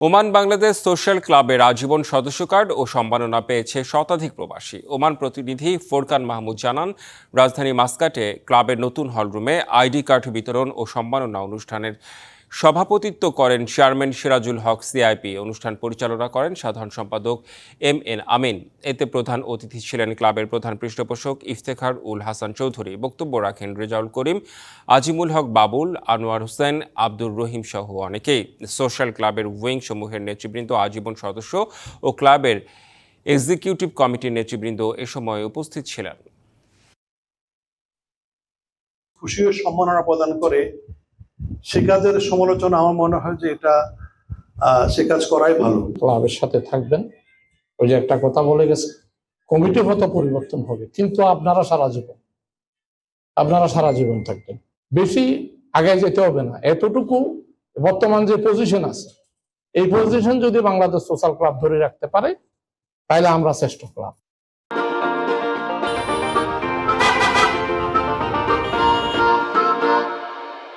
Oman Bangladesh social ক্লাবের আজীবন সদস্য কার্ড ও সম্মাননা পেয়েছে শতাধিক প্রবাসী। ওমান প্রতিনিধি ফোরকান মাহমুদ জানান, রাজধানী মাস্কাটে ক্লাবের নতুন হলরুমে আইডি কার্ড বিতরণ ও সম্মাননা অনুষ্ঠানের সভাপতিত্ব করেন চেয়ারম্যান সিরাজুল হক, সিআইপি। অনুষ্ঠান পরিচালনা করেন সাধারণ সম্পাদক এম এন আমিন। এতে প্রধান অতিথি ছিলেন ক্লাবের প্রধান পৃষ্ঠপোষক ইফতেখার উল হাসান চৌধুরী। বক্তব্য রাখেন রেজাউল করিম, আজিমুল হক বাবুল, আনোয়ার হোসেন, আব্দুর রহিম সহ অনেকেই। সোশ্যাল ক্লাবের উইং সমূহের নেতৃবৃন্দ, আজীবন সদস্য ও ক্লাবের এক্সিকিউটিভ কমিটির নেতৃবৃন্দ এ সময় উপস্থিত ছিলেন। খুশি সম্মাননা প্রদান করে সে কাজের সমালোচনা আমার মনে হয় যে এটা সে কাজ করাই ভালো। ক্লাবের সাথে থাকবেন। ওই যে একটা কথা বলে গেছে কমিটি হয়তো পরিবর্তন হবে, কিন্তু আপনারা সারা জীবন, আপনারা সারা জীবন থাকবেন। বেশি আগে যেতে হবে না, এতটুকু বর্তমান যে পজিশন আছে, এই পজিশন যদি বাংলাদেশ সোশ্যাল ক্লাব ধরে রাখতে পারে, তাহলে আমরা শ্রেষ্ঠ ক্লাব